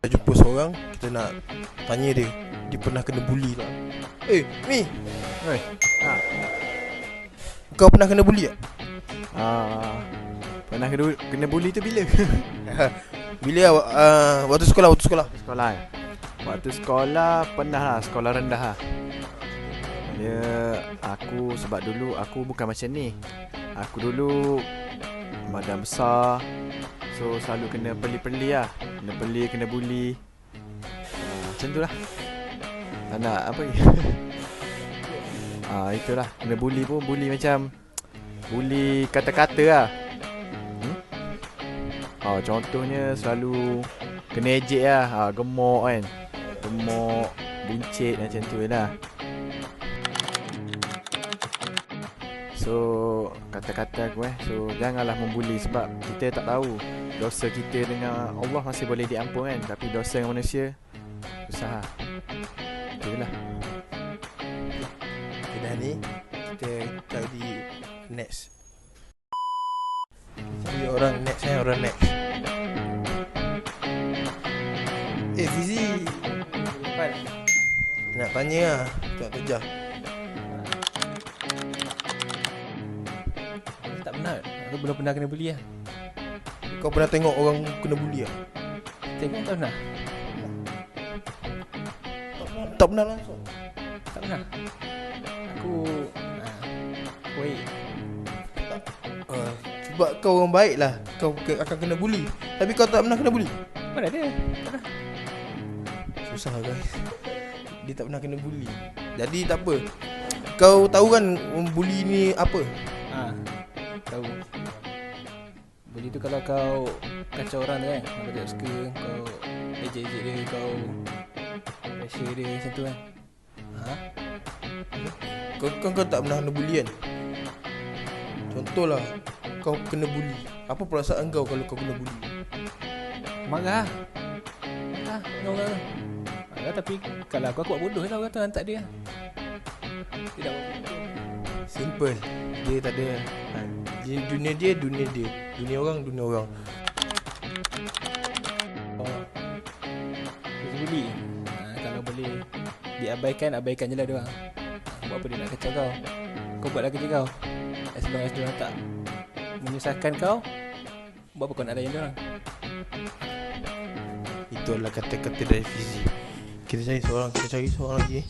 Kita jumpa seorang Kita nak tanya dia Dia pernah kena bully tak Eh Mi Oi. Ha. Kau pernah kena bully tak Ah. Pernah kena, kena bully tu bila? Bila uh, Waktu sekolah Waktu sekolah sekolah eh? Waktu sekolah pernah lah Sekolah rendah lah Dia Aku sebab dulu Aku bukan macam ni Aku dulu Badan besar. So selalu kena peli-peli lah. Kena peli, kena bully Ah, Macam tu lah. Tak nak apa lagi Ah itulah. Kena bully pun Bully macam Bully kata-kata lah. Hmm? Oh contohnya selalu Kena ejek lah. Ha, Gemuk kan. Gemuk Buncit macam tu lah So Kata-kata aku eh. So janganlah membuli Sebab kita tak tahu. Dosa kita dengan Allah masih boleh diampun kan. Tapi dosa dengan manusia Susah. Lah Itu je lah Okay dah ni. Kita cari next. Cari orang next eh. Orang next. Eh Fizi Nak tanya lah nak kerja Aku belum pernah kena bully lah Kau pernah tengok orang kena bully tak Tengok tak pernah? Tak pernah langsung. Tak pernah? Aku ah, Baik uh, Sebab kau orang baik lah. Kau ke- akan kena bully Tapi kau tak pernah kena bully Mana ada? Tak pernah. Susah lah guys. Dia tak pernah kena bully Jadi tak apa. Kau tahu kan Bully ni apa? Ah, Tahu Bully tu kalau kau Kacau orang tu kan Kau tak suka Kau Ejek-ejek dia Kau Pressure dia Macam tu kan. Ha? Kau, kau, kau tak pernah kena bully kan? Contohlah Kau kena bully Apa perasaan kau kalau kau kena bully Marah Marah dengan orang tu Marah tapi Kalau aku aku buat bodoh lah Orang tu hantar dia Bodoh Simple Dia tak ada ha, dia, Dunia dia Dunia dia Dunia orang Dunia orang Oh. Bully. Ha, kalau boleh diabaikan, abaikan je lah dia orang. Buat apa dia nak kacau kau? Kau buatlah kerja kau. As long as dia orang tak menyusahkan kau, buat apa kau nak layan dia orang? Itu adalah kata-kata dari Fizi Kita cari seorang Kita cari seorang lagi